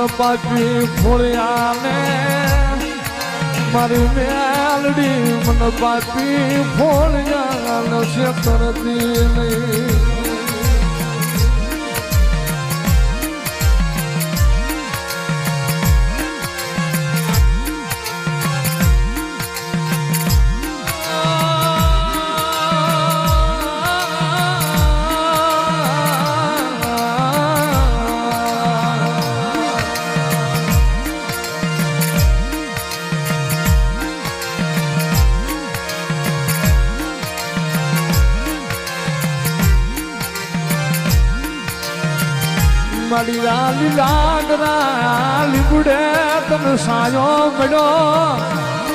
મન પાપી ફોળ્યા ને મારી મેલડી મન પાકી ફોળ્યા ને શેતરતી નહીં. મારી લાલી લાડરા લીબડે તને સાયો મળ્યો.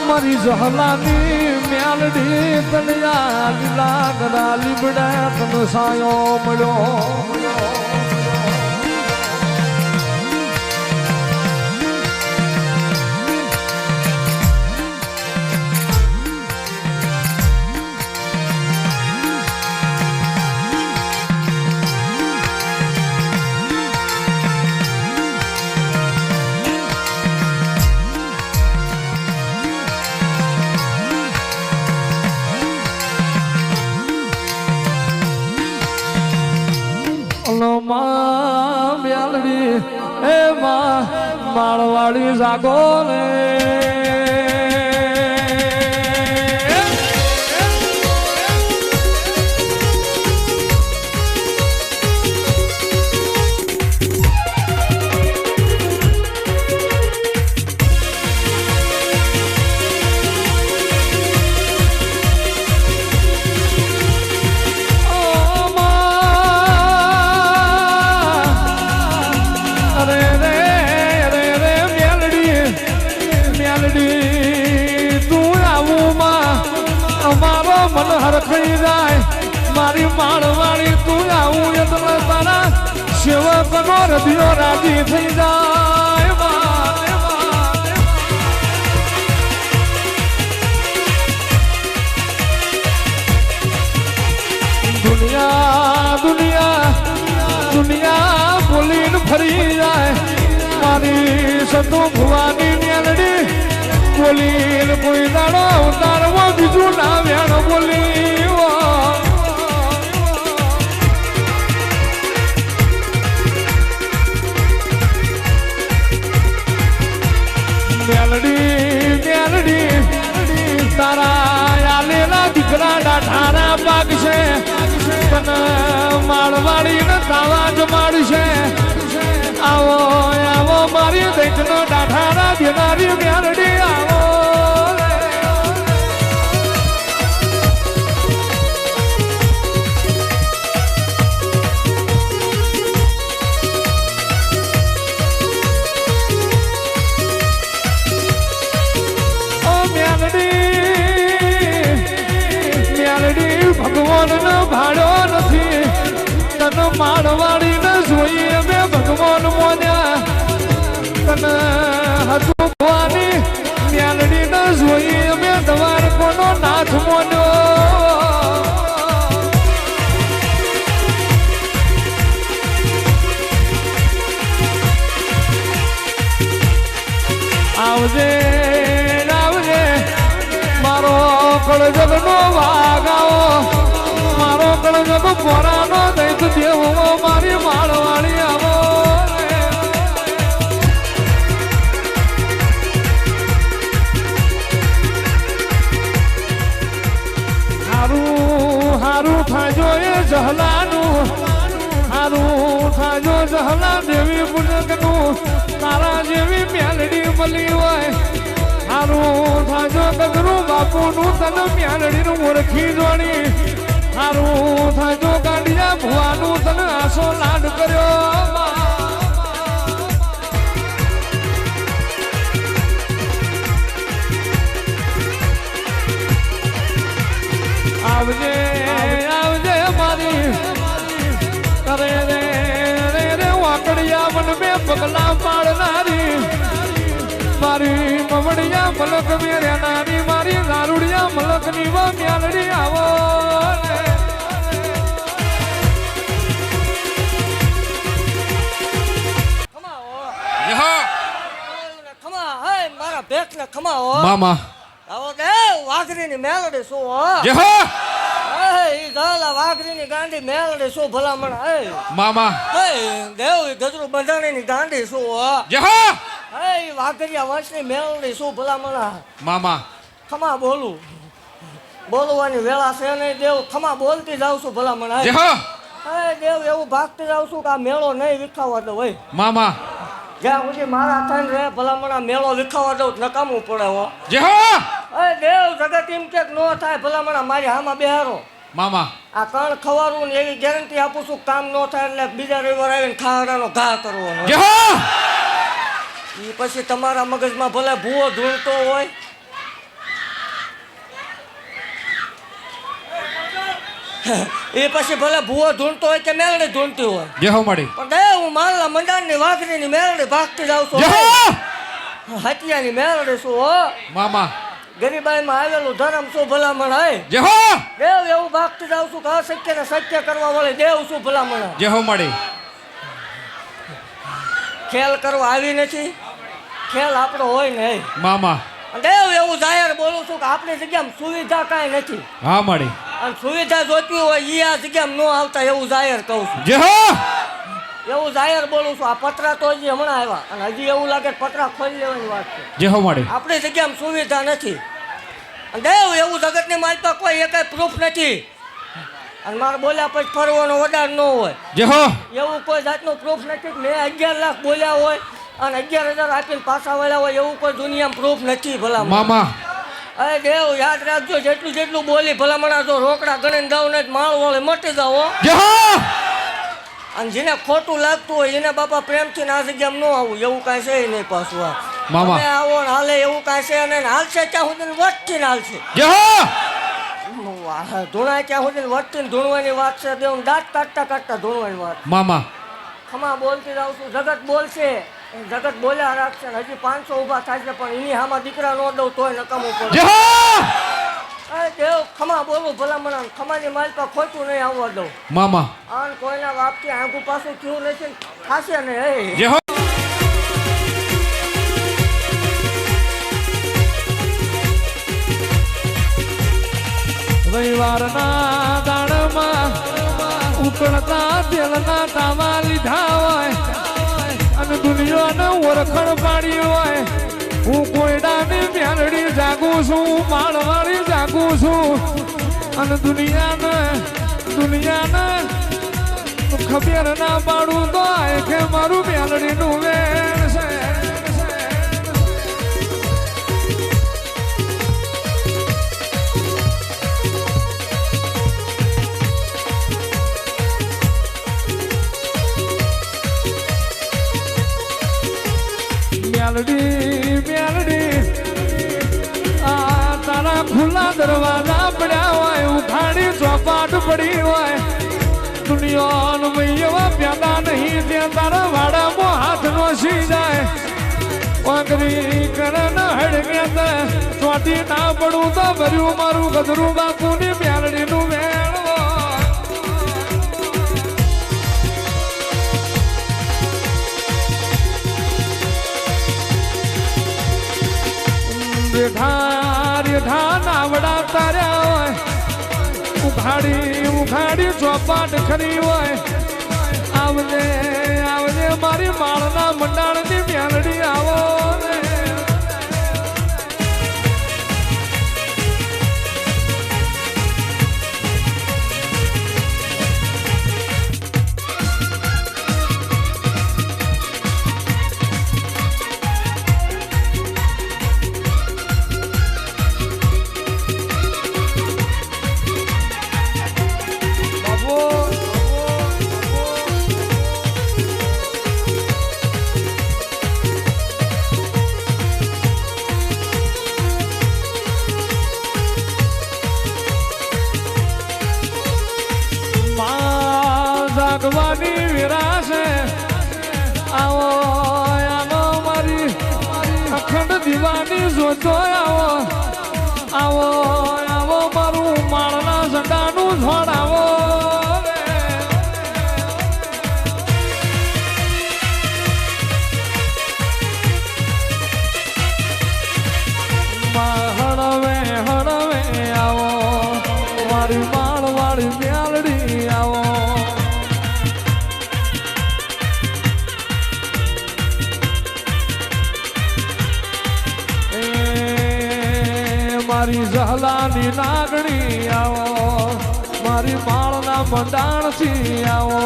મારી જહલાની મેલડી તને લાલી લાડરા લીબડે તને સાયો મળ્યો. ઓલો માં મેલડી એ માં માળવાડી જાગો રે માળવાળી તું આવું યત્ન તારા સેવકનો દિયો રાજી થઈ જાય. દુનિયા દુનિયા દુનિયા બોલીને મારી સતુ ભુવાની બોલીને કોઈ દાડો ઉતારવો, બીજું ના વેણ બોલી. તને માળવાડી ને તાવા જ માડશે આવો આવો, મારી દૈતનો ડાઠારા દેનારી મેલડી આવો ભગવાનનો ભાડો માળવાડી ને જોઈએ મેં ભગવાન મોન્યા. તને હતું ભવાની મેલડી ને જોઈએ બે દવાર કોનો નાથ મોન્યો. આવજે આવજે, મારો કળજગનો વાગાવો જહલાનું, હારું થાજો જહલા દેવી પુનકનું, તારા જેવી મ્યાલડી મળી હોય. હારું થાજો ગગરું બાપુનું તને મ્યાલડીનું મૂર્ખી જોડી. હારું થાજો ગાંડિયા ભુવાનું તને આસો લાડ કર્યો. દામન મે પગલા પાડનારી મારી મમડિયા મલક મે રહેનારી મારી લારુડિયા મલકની વા મ્યાલડી આવો મામા. આવો કે વાઘરી ની મેલડી શું હો? એ ગાલા વાઘરીની ગાંડી મેલડી શું ભલામણ? એ મામા. એ દેવ ગજરું બંધાણીની ગાંડી શું હો? જય હો! એ ઈ વાઘરિયા વંશની મેલડી શું ભલામણ મામા. ખમા બોલું. બોલવાની વેળા છે નહીં દેવ. ખમા બોલતી જાઉં છું ભલામણ જય એ હે! દેવ એવું ભાગતી જાઉં છું કે આ મેળો નહીં વિખાવા દઉં હોય મામા. જ્યાં સુધી મારા થઈને રે ભલામણ મેળો વિખાવા દઉં નકામું પડે હો? જય હો! એ દેવ જગત એમ કે ન થાય ભલામણ મારી હામાં બેહારો. મામા. આ કણ ખવારું ને એવી ગેરંટી આપું છું કામ ન થાય એટલે બીજા રવિવાર આવીને ખાવાનો ઘા કરવાનો. એ પછી તમારા મગજમાં ભલે ભૂવો ધૂળતો હોય. એ પછી ભલે ભૂવો ધૂણતો હોય કે મેલડી ધૂણતી હોય. જય હો માડી. પણ દે હું માલના વાઘરી વાઘરીની મેલડી ભાગતી જાઉં છું. જય ની મેલડી શું હો. મામા. ગરીબાઈમાં આવેલું ધર્મ શું ભલામણ હે જય હો દેવ એવું ભાગતી જાઉં છું કે અશક્ય ને શક્ય કરવા વળે દેવ શું ભલામણ હે? જય હો માડી ખેલ કરવા આવી નથી. ખેલ આપણો હોય ને. મામા. દેવ એવું જાહેર બોલું છું કે આપણી જગ્યામાં સુવિધા કાંઈ નથી. હા મળી. અને સુવિધા જોતી હોય ઈ આ જગ્યામાં ન આવતા એવું જાહેર કહું છું. જય હો એવું જાહેર બોલું છું. આ પતરા તો હજી હમણાં આવ્યા. અને હજી એવું લાગે પતરા ખોલી લેવાની વાત છે. જે હો માડી. આપણી જગ્યામાં સુવિધા નથી. અને દેવ એવું જગતની માલતા કોઈ એકાય પ્રૂફ નથી. અને મારે બોલ્યા પછી ફરવાનો વધાર ન હોય. જે હો. એવું કોઈ જાતનું પ્રૂફ નથી મેં અગિયાર લાખ બોલ્યા હોય અને અગિયાર હજાર આપીને પાછા વળ્યા હોય એવું કોઈ દુનિયામાં પ્રૂફ નથી ભલા મામા. અરે દેવ યાદ રાખજો જેટલું જેટલું બોલી ભલામણા જો રોકડા ગણીને દઉં ને માળ વળે મટી. હો. અને જેને ખોટું લાગતું હોય એને બાપા પ્રેમથી ના જગ્યામાં ન આવું એવું કાંઈ છે નહીં પાછું આ. મામા. આવો ને હાલે એવું કાંઈ છે અને હાલશે ત્યાં સુધી વચ્ચે હાલશે. ધૂણા હો! ત્યાં સુધી વચ્ચે ધૂણવાની વાત છે દેવ દાંત કાઢતા કાઢતા ધૂણવાની વાત. મામા. ખમા બોલતી જાઉં છું જગત બોલશે. જગત બોલ્યા રાખશે હજી પાંચસો ઊભા થાય છે પણ એની હામાં દીકરા ન દઉં તોય નકામું પડે. હો! દેવ ખમા બોલું ભલામણ ખમાની માલપા ખોટું નહીં આવવા દઉં. મામા. આન કોઈના બાપ કે પાછું પાસે નથી ને થાશે ને હે જય રવિવારના દાડમાં ઉકળતા તેલના તાવા લીધા હોય અને દુનિયાને ઓળખણ પાડી હોય. હું કોયડાની મેલડી જાગું છું, માળવાળી જાગું છું. અને દુનિયાને દુનિયાને ખબર ના પાડું તો કે મારું મેલડીનું વેણ. ચોપાટ પડી હોય, દુનિયાનો ભાઈ એવા પ્યાદા નહીં, ત્યાં તારા વાડામાં હાથ નો સી જાય વાંગરી કરણ હડગ્યા ચોટી ના પડું તો ભર્યું મારું ગધરું બાપુની મેલડીનું મેળવો રેઠા રેઠા નાવડા તાર્યા હોય ઉઘાડી ઉઘાડી ચોપાટ ખરી હોય. આવજે આવજે મારી માળના મંડાણની મેલડી આવો રે દીવાની જોતો આવો આવો મારી જહલાની લાગણી આવો, મારી માળના મંડાણથી આવો.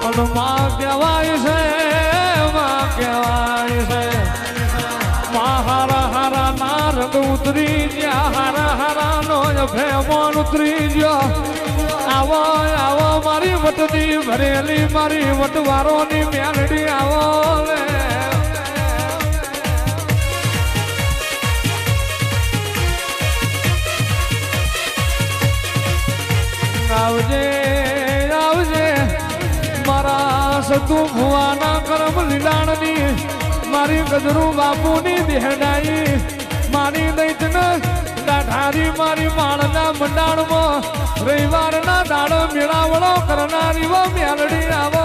પણ માં કહેવાય છે, માં કહેવાય છે. હારા હારા ના રંગ ઉતરી ગયા, હારા હારા નો ફેમોન ઉતરી ગયો. આવો આવો, મારી વટની ભરેલી, મારી વટવારોની મેલડી આવો આવજે આવજે, મારા સતુ ભુવાના કરમ લીલાણની, મારી ગજરું બાપુની દેહડાઈ, મારી દૈતન દાઢારી મારી માણના મંડાણમાં રવિવારના દાડો મેળાવડો કરનારી વો મેલડી આવો.